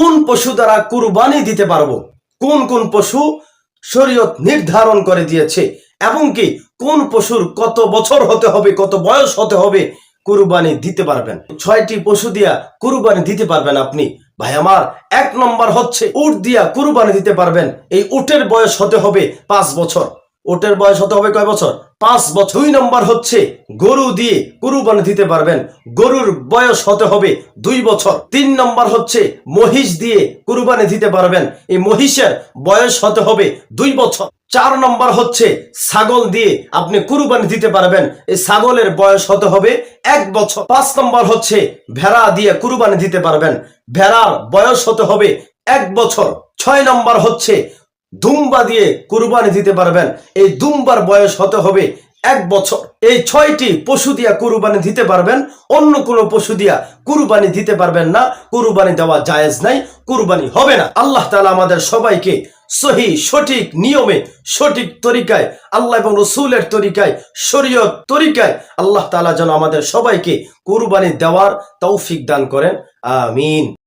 কোন পশু দ্বারা কুরবানি দিতে পারব? কোন কোন পশু শরীয়ত নির্ধারণ করে দিয়েছে? এবং কি কোন পশুর কত বছর হতে হবে, কত বয়স হতে হবে কুরবানি দিতে পারবেন? ছয়টি পশু দিয়া কুরবানি দিতে পারবেন আপনি। ভাই আমার, এক নম্বর হচ্ছে উট দিয়া কুরবানি দিতে পারবেন। এই উটের বয়স হতে হবে পাঁচ বছর। উটের বয়স হতে হবে কয় বছর? পাঁচ বছর। দুই নম্বর হচ্ছে গরু দিয়ে কুরবানি দিতে পারবেন। গরুর বয়স হতে হবে দুই বছর। তিন নম্বর হচ্ছে মহিষ দিয়ে কুরবানি দিতে পারবেন। এই মহিষের বয়স হতে হবে দুই বছর। চার নম্বর হচ্ছে ছাগল দিয়ে আপনি কুরবানি দিতে পারবেন। এই ছাগলের বয়স হতে হবে এক বছর। পাঁচ নম্বর হচ্ছে ভেড়া দিয়ে কুরবানি দিতে পারবেন। ভেড়ার বয়স হতে হবে এক বছর। ছয় নম্বর হচ্ছে দুম্বা দিয়ে কুরবানি দিতে পারবেন। এই দুম্বার বয়স হতে হবে এক বছর। এই ছয়টি পশু দিয়া কুরবানি দিতে পারবেন, অন্য কোনো পশু দিয়া কুরবানি দিতে পারবেন না। কুরবানি দেওয়া জায়েজ নাই, কুরবানি হবে না। আল্লাহ তালা আমাদের সবাইকে সহি, সঠিক নিয়মে, সঠিক তরিকায়, আল্লাহ এবং রসুলের তরিকায়, শরীয়ত তরিকায় আল্লাহ তাআলা যেন আমাদের সবাইকে কুরবানি দেওয়ার তৌফিক দান করেন। আমিন।